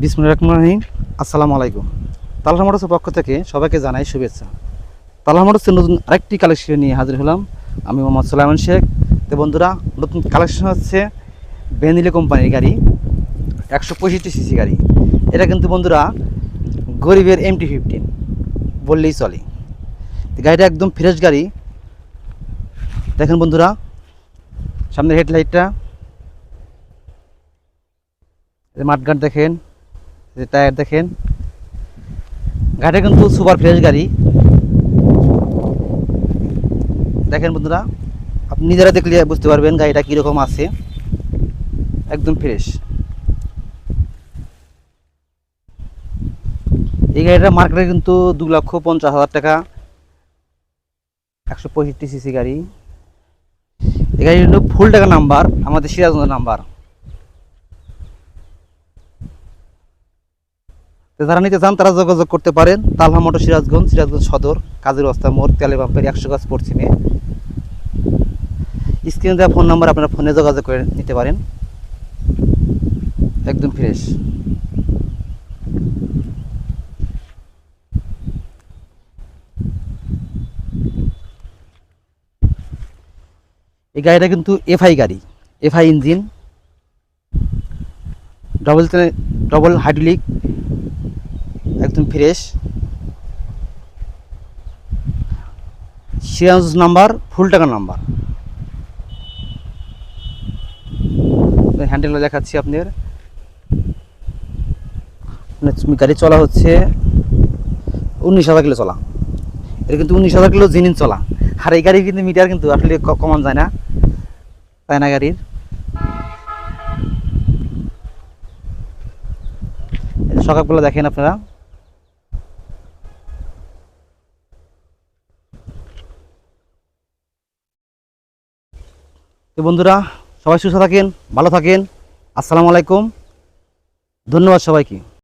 বিসমুল্লাহ রহমান রহিম, আসসালামু আলাইকুম। তালহা মোটরসের পক্ষ থেকে সবাইকে জানাই শুভেচ্ছা। তালহা মোটরসের নতুন আরেকটি কালেকশন নিয়ে হাজির হলাম। আমি মোহাম্মদ সোলাইমান শেখ। তো বন্ধুরা, নতুন কালেকশন হচ্ছে বেনিলে কোম্পানির গাড়ি, একশো পঁয়ষট্টি সিসি গাড়ি। এটা কিন্তু বন্ধুরা গরিবের এমটি ফিফটিন বললেই চলে। গাড়িটা একদম ফ্রেশ গাড়ি। দেখেন বন্ধুরা, সামনের হেডলাইটটা মাঠঘাট দেখেন। যে টায়ার দেখেন গাড়িটা কিন্তু সুপার ফ্রেশ গাড়ি। দেখেন বন্ধুরা, আপনি নিজেরা দেখলে বুঝতে পারবেন গাড়িটা কীরকম আছে। একদম ফ্রেশ এই গাড়িটা মার্কেটে কিন্তু দু লক্ষ পঞ্চাশ হাজার টাকা। একশো পঁয়ষট্টি সিসি গাড়ি। এই গাড়ি ফুল টাকা নাম্বার আমাদের সিরাজগঞ্জ নাম্বার যারা নিতে চান তারা যোগাযোগ করতে পারেন। তালহা মোটর সিরাজগঞ্জ সিরাজগঞ্জ সদর, কাজের রাস্তা মোড়, তেলে পাম্পের একশো গাছ পশ্চিমে স্ক্রিনে দেওয়া ফোন নাম্বার আপনারা ফোনে যোগাযোগ করে নিতে পারেন। একদম ফ্রেশ। এই গাড়িটা কিন্তু এফআই গাড়ি, FI engine. Double double hydraulic একদম ফ্রেশ। সিরাজ নাম্বার ফুল টাকা নাম্বার হ্যান্ডেলটা দেখাচ্ছি আপনার মানে গাড়ি চলা হচ্ছে উনিশ হাজার কিলো চলা। এটা কিন্তু উনিশ হাজার কিলো জিনিস চলা। আর এই গাড়ি কিন্তু মিটার কিন্তু আসলে কমান যায় না। তাই না গাড়ির? সকালবেলা দেখেন আপনারা। তো বন্ধুরা সবাই সুস্থ থাকেন ভালো থাকেন। আসসালামু আলাইকুম। ধন্যবাদ সবাইকে।